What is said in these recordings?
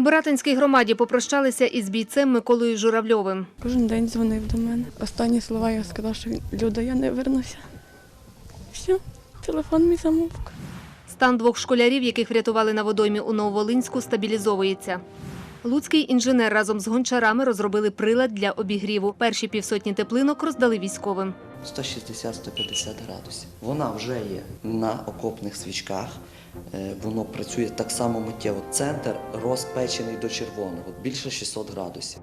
У Баратинській громаді попрощалися із бійцем Миколою Журавльовим. Кожен день дзвонив до мене. Останні слова я сказала, що люди, Люда, я не вернуся. Все, телефон мій замовк. Стан двох школярів, яких врятували на водоймі у Нововолинську, стабілізовується. Луцький інженер разом з гончарами розробили прилад для обігріву. Перші півсотні теплинок роздали військовим. 160-150 градусів. Вона вже є на окопних свічках. Е, Воно працює так само миттєво. Центр розпечений до червоного, більше 600 градусів.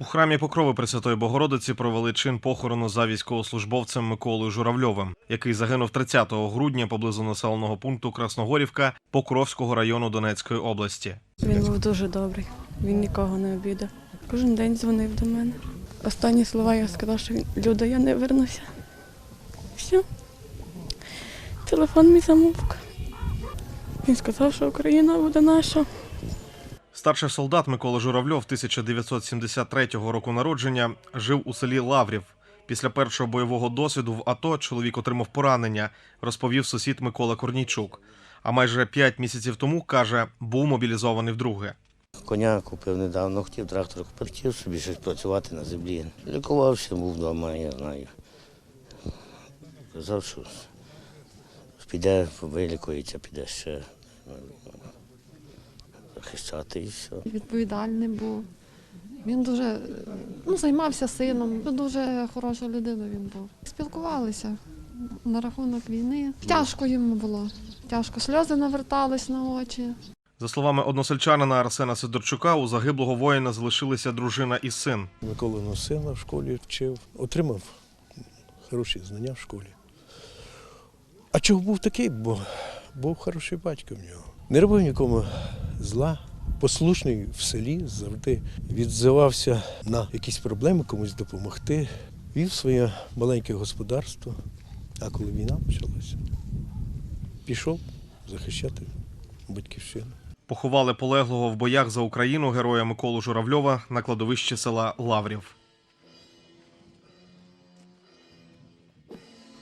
У храмі Покрови Пресвятої Богородиці провели чин похорону за військовослужбовцем Миколою Журавльовим, який загинув 30 грудня поблизу населеного пункту Красногорівка Покровського району Донецької області. Він був дуже добрий. Він нікого не обідав. Кожен день дзвонив до мене. Останні слова я сказала, що він Люда, я не вернуся. Все. Телефон мій замовк. Він сказав, що Україна буде наша. Старший солдат Микола Журавльов 1973 року народження жив у селі Лаврів. Після першого бойового досвіду в АТО чоловік отримав поранення, розповів сусід Микола Корнійчук. А майже п'ять місяців тому каже, був мобілізований вдруге. Коня купив недавно, хотів трактор купити, хотів собі щось працювати на землі. Лікувався, був вдома, я знаю. Казав, що піде, вилікується, піде ще захищати і все. відповідальний був. Він дуже ну, займався сином, дуже хороша людина він був. Спілкувалися на рахунок війни. Тяжко йому було. Тяжко. Сльози навертались на очі. За словами односельчанина Арсена Сидорчука, у загиблого воїна залишилися дружина і син. Миколину сина в школі вчив, отримав хороші знання в школі. А чого був такий? Бо був хороший батько в нього. Не робив нікому зла, послушний в селі, завжди відзивався на якісь проблеми, комусь допомогти. Вів своє маленьке господарство. А коли війна почалася, пішов захищати батьківщину. Поховали полеглого в боях за Україну героя Миколу Журавльова на кладовищі села Лаврів.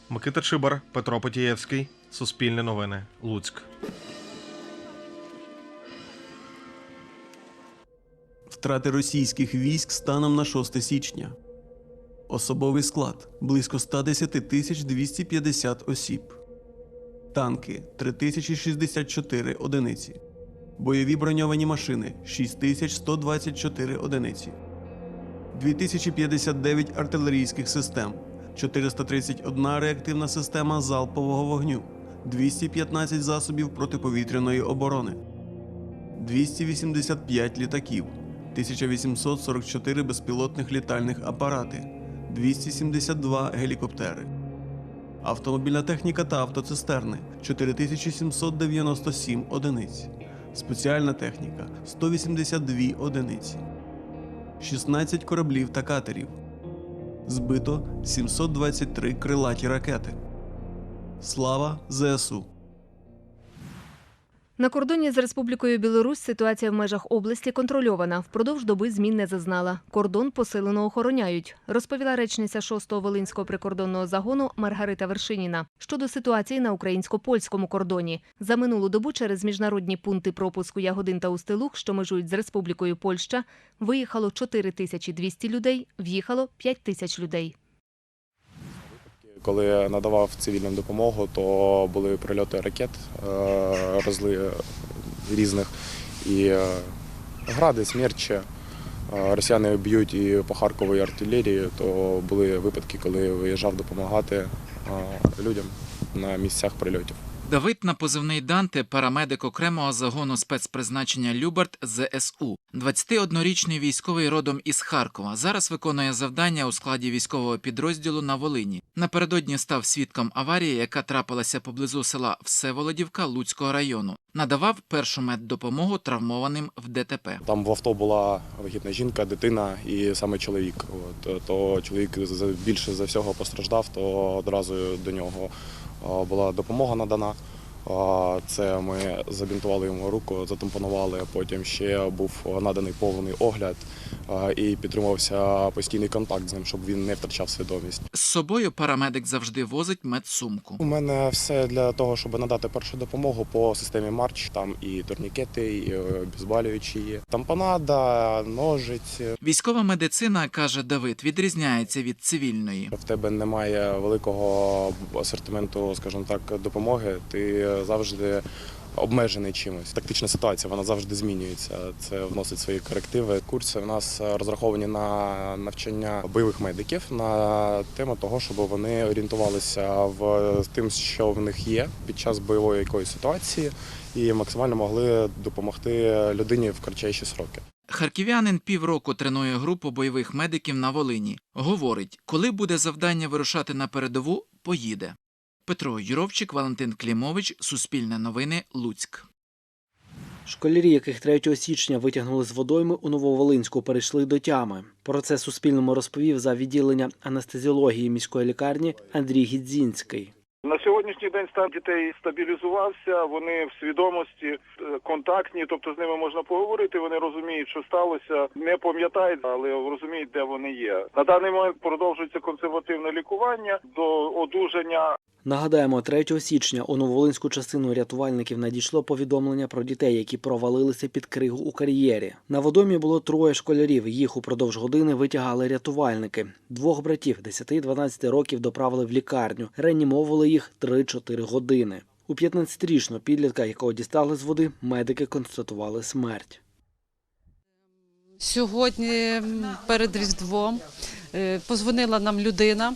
Микита Чибар, Петро Потієвський. Суспільне новини. Луцьк. Втрати російських військ станом на 6 січня. Особовий склад близько 110 250 осіб. Танки 3064 одиниці. Бойові броньовані машини 6124 одиниці. 2059 артилерійських систем, 431 реактивна система залпового вогню, 215 засобів протиповітряної оборони. 285 літаків, 1844 безпілотних літальних апарати, 272 гелікоптери. Автомобільна техніка та автоцистерни 4797 одиниць. Спеціальна техніка 182 одиниці. 16 кораблів та катерів. Збито 723 крилаті ракети. Слава ЗСУ! На кордоні з Республікою Білорусь ситуація в межах області контрольована. Впродовж доби змін не зазнала. Кордон посилено охороняють, розповіла речниця 6-го Волинського прикордонного загону Маргарита Вершиніна. Щодо ситуації на українсько-польському кордоні. За минулу добу через міжнародні пункти пропуску Ягодин та Устилух, що межують з Республікою Польща, виїхало 4200 людей, в'їхало 5 тисяч людей. Коли надавав цивільну допомогу, то були прильоти ракет е, розли різних і е, гради, смерчі. Е, Росіяни б'ють і по Харковій артилерії, то були випадки, коли виїжджав допомагати людям на місцях прильотів. Давид на позивний Данте, парамедик окремого загону спецпризначення Любарт ЗСУ. 21-річний військовий родом із Харкова. Зараз виконує завдання у складі військового підрозділу на Волині. Напередодні став свідком аварії, яка трапилася поблизу села Всеволодівка Луцького району. Надавав першу меддопомогу травмованим в ДТП. Там в авто була вагітна жінка, дитина і саме чоловік. От, то чоловік більше за всього постраждав, то одразу до нього була допомога надана. Це ми забінтували йому руку, затампонували. Потім ще був наданий повний огляд, і підтримувався постійний контакт з ним, щоб він не втрачав свідомість. З собою парамедик завжди возить медсумку. У мене все для того, щоб надати першу допомогу по системі Марч. Там і турнікети, і е, є. Тампонада, ножиць. Військова медицина, каже Давид, відрізняється від цивільної. В тебе немає великого асортименту, скажімо так, допомоги. Ти завжди обмежений чимось. Тактична ситуація вона завжди змінюється. Це вносить свої корективи. Курси в нас розраховані на навчання бойових медиків на тему того, щоб вони орієнтувалися в тим, що в них є під час бойової якоїсь ситуації, і максимально могли допомогти людині в кратчайші сроки. Харків'янин півроку тренує групу бойових медиків на Волині. Говорить, коли буде завдання вирушати на передову, поїде. Петро Юровчик, Валентин Клімович, Суспільне новини, Луцьк. Школярі, яких 3 січня витягнули з водойми у Нововолинську, перейшли до тями. Про це Суспільному розповів за відділення анестезіології міської лікарні Андрій Гідзінський. На сьогоднішній день стан дітей стабілізувався. Вони в свідомості контактні, тобто з ними можна поговорити. Вони розуміють, що сталося, не пам'ятають, але розуміють, де вони є. На даний момент продовжується консервативне лікування до одужання. Нагадаємо, 3 січня у Нововолинську частину рятувальників надійшло повідомлення про дітей, які провалилися під кригу у кар'єрі. На водомі було троє школярів. Їх упродовж години витягали рятувальники. Двох братів 10-12 років доправили в лікарню. Реанімовували їх 3-4 години. У 15-річного підлітка, якого дістали з води, медики констатували смерть. Сьогодні перед Різдвом позвонила нам людина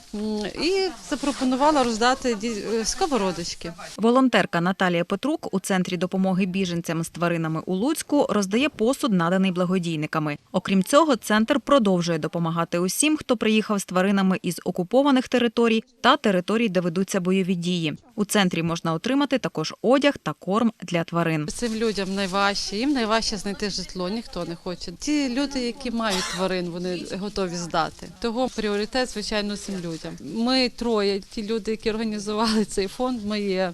і запропонувала роздати е, сковородочки. Волонтерка Наталія Петрук у центрі допомоги біженцям з тваринами у Луцьку роздає посуд, наданий благодійниками. Окрім цього, центр продовжує допомагати усім, хто приїхав з тваринами із окупованих територій та територій, де ведуться бойові дії. У центрі можна отримати також одяг та корм для тварин. Цим людям найважче, їм найважче знайти житло, ніхто не хоче. Ті люди, які мають тварин, вони готові здати. Того пріоритет, звичайно, цим людям. Ми троє, ті люди, які організували цей фонд, ми є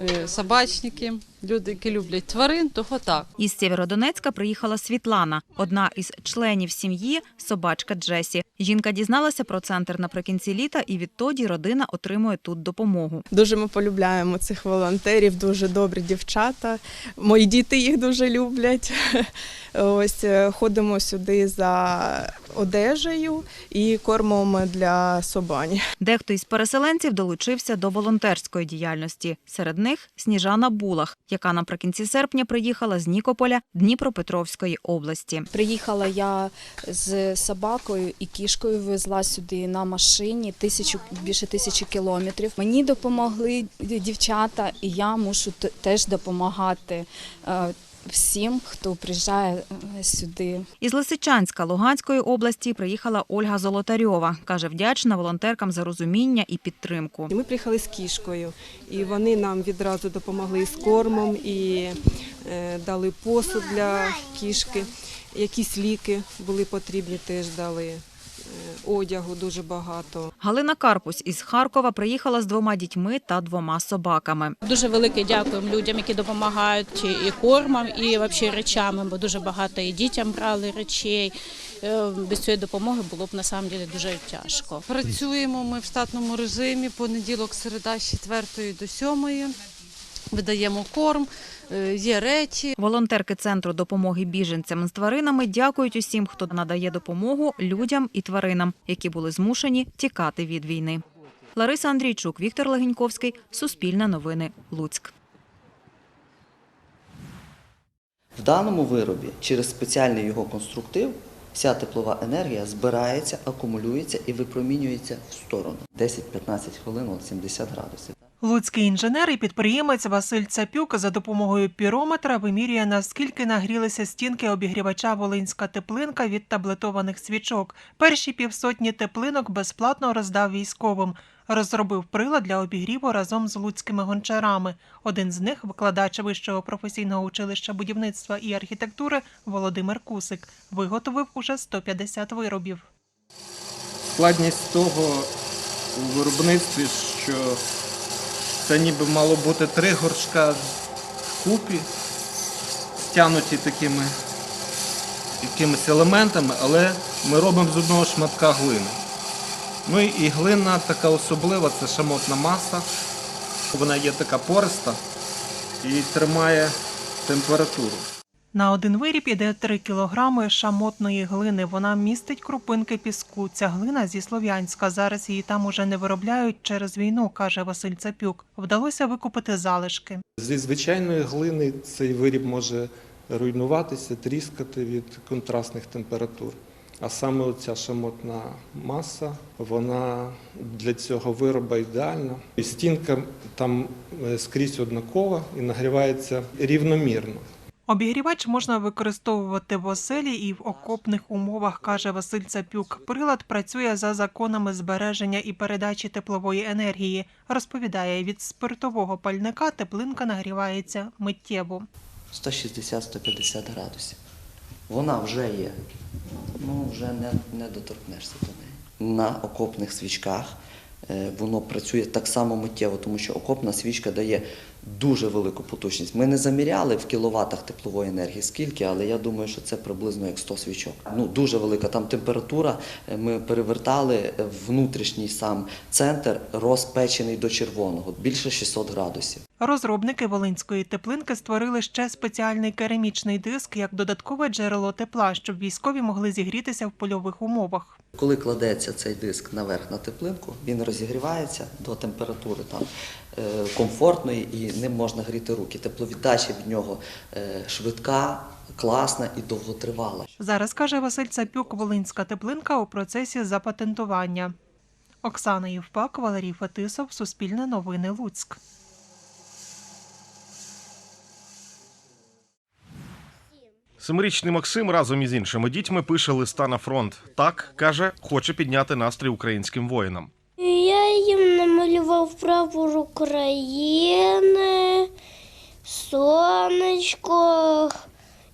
е, собачники, люди, які люблять тварин, того так. Із Сєвєродонецька приїхала Світлана, одна із членів сім'ї, собачка Джесі. Жінка дізналася про центр наприкінці літа, і відтоді родина отримує тут допомогу. Дуже ми полюбляємо цих волонтерів, дуже добрі дівчата. Мої діти їх дуже люблять. Ось е, ходимо сюди за одежею і кормом для собань. Дехто із переселенців долучився до волонтерської діяльності. Серед них Сніжана Булах, яка наприкінці серпня приїхала з Нікополя Дніпропетровської області. Приїхала я з собакою і кішкою, везла сюди на машині тисячу більше тисячі кілометрів. Мені допомогли дівчата, і я мушу теж допомагати е, всім, хто приїжджає е, сюди. Із Лисичанська Луганської області приїхала Ольга Золотарьова. Каже, вдячна волонтеркам за розуміння і підтримку. Ми приїхали з кішкою, і вони нам відразу допомогли з кормом і е, дали посуд для кішки. Якісь ліки були потрібні, теж дали одягу дуже багато. Галина Карпусь із Харкова приїхала з двома дітьми та двома собаками. Дуже велике дякуємо людям, які допомагають і кормом, і взагалі речами, бо дуже багато і дітям брали речей. Е, Без цієї допомоги було б на самом деле дуже тяжко. Працюємо ми в штатному режимі понеділок, середа з 4 до 7. Видаємо корм, е, є речі. Волонтерки центру допомоги біженцям з тваринами дякують усім, хто надає допомогу людям і тваринам, які були змушені тікати від війни. Лариса Андрійчук, Віктор Легеньковський, Суспільне новини, Луцьк. В даному виробі через спеціальний його конструктив вся теплова енергія збирається, акумулюється і випромінюється в сторону. 10-15 хвилин от 70 градусів. Луцький інженер і підприємець Василь Цапюк за допомогою пірометра вимірює, наскільки нагрілися стінки обігрівача Волинська теплинка від таблетованих свічок. Перші півсотні теплинок безплатно роздав військовим. Розробив прилад для обігріву разом з луцькими гончарами. Один з них викладач Вищого професійного училища будівництва і архітектури Володимир Кусик. Виготовив уже 150 виробів. Складність того у виробництві, що це ніби мало бути три горшка купі, стянуті такими якимись елементами, але ми робимо з одного шматка глини. Ну і- глина така особлива, це шамотна маса. Вона є така пориста і тримає температуру. На один виріб іде 3 кілограми шамотної глини. Вона містить крупинки піску. Ця глина зі Слов'янська. Зараз її там уже не виробляють через війну, каже Василь Цапюк. Вдалося викупити залишки. Зі звичайної глини цей виріб може руйнуватися, тріскати від контрастних температур. А саме оця шамотна маса, вона для цього вироба ідеальна. Стінка там е, скрізь однакова і нагрівається рівномірно. Обігрівач можна використовувати в оселі і в окопних умовах, каже Василь Цапюк. Прилад працює за законами збереження і передачі теплової енергії. Розповідає, від спиртового пальника теплинка нагрівається миттєво. 160-150 градусів. Вона вже є. Ну, вже не, не доторкнешся до неї. На окопних свічках е, воно працює так само миттєво, тому що окопна свічка дає дуже велику потужність. Ми не заміряли в кіловатах теплової енергії скільки, але я думаю, що це приблизно як 100 свічок. Ну, дуже велика там температура. Е, Ми перевертали е, внутрішній сам центр, розпечений до червоного, більше 600 градусів. Розробники волинської теплинки створили ще спеціальний керамічний диск як додаткове джерело тепла, щоб військові могли зігрітися в польових умовах. Коли кладеться цей диск наверх на теплинку, він розігрівається до температури там комфортної і ним можна гріти руки. Тепловіддача від нього е, швидка, класна і довготривала. Зараз каже Василь Цапюк, волинська теплинка у процесі запатентування. Оксана Євпак, Валерій Фетисов, Суспільне новини Луцьк. Семирічний Максим разом із іншими дітьми пише листа на фронт. Так каже, хоче підняти настрій українським воїнам. Я прапор України, сонечко,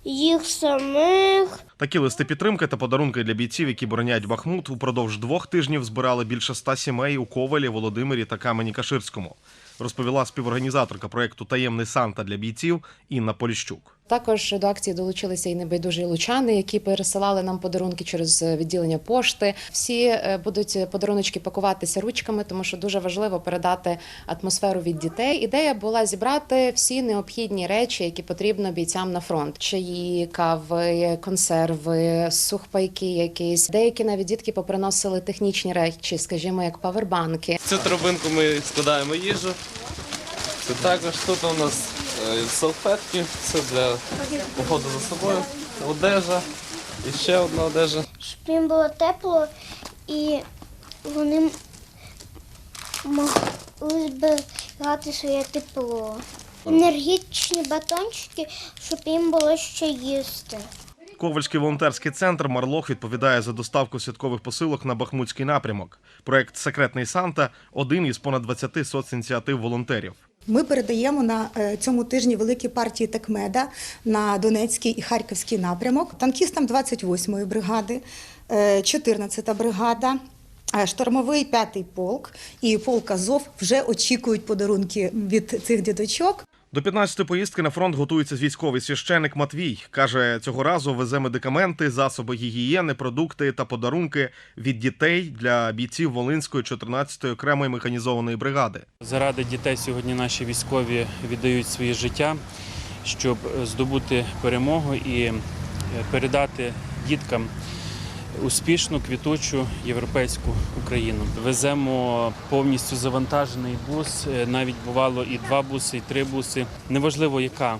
їх самих. Такі листи підтримки та подарунки для бійців, які бороняють Бахмут, упродовж двох тижнів збирали більше ста сімей у Ковалі, Володимирі та Камені Каширському. Розповіла співорганізаторка проєкту Таємний Санта для бійців Інна Поліщук. Також до акції долучилися і небайдужі лучани, які пересилали нам подарунки через відділення пошти. Всі е, будуть подаруночки пакуватися ручками, тому що дуже важливо передати атмосферу від дітей. Ідея була зібрати всі необхідні речі, які потрібно бійцям на фронт: чаї, кави, консерви, сухпайки, якісь деякі навіть дітки поприносили технічні речі, скажімо, як павербанки. Цю торбинку ми складаємо їжу. Це також тут у нас е, салфетки, це для походу за собою, одежа і ще одна одежа. щоб їм було тепло і вони могли зберігати своє тепло. Енергічні батончики, щоб їм було що їсти. Ковальський волонтерський центр Марлох відповідає за доставку святкових посилок на Бахмутський напрямок. Проект Секретний Санта один із понад 20 соцініціатив волонтерів. Ми передаємо на е, цьому тижні великі партії Текмеда на Донецький і Харківський напрямок. Танкістам 28-ї бригади, е, 14-та бригада. Штормовий Штурмовий п'ятий полк і полк Азов вже очікують подарунки від цих діточок. До 15-ї поїздки на фронт готується військовий священик Матвій. Каже, цього разу везе медикаменти, засоби гігієни, продукти та подарунки від дітей для бійців Волинської 14-ї окремої механізованої бригади. Заради дітей сьогодні наші військові віддають своє життя, щоб здобути перемогу і е, передати діткам успішну квітучу європейську Україну. Веземо повністю завантажений бус. е, Навіть бувало і два буси, і три буси. Неважливо, яка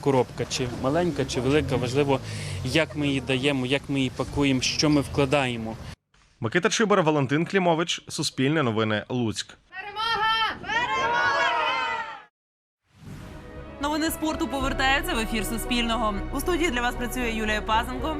коробка, чи маленька, чи велика, важливо, як ми її даємо, як ми її пакуємо, що ми вкладаємо. Микита Чибар, Валентин Клімович, Суспільне новини Луцьк. Новини спорту повертаються в ефір Суспільного. У студії для вас працює Юлія Пазенко.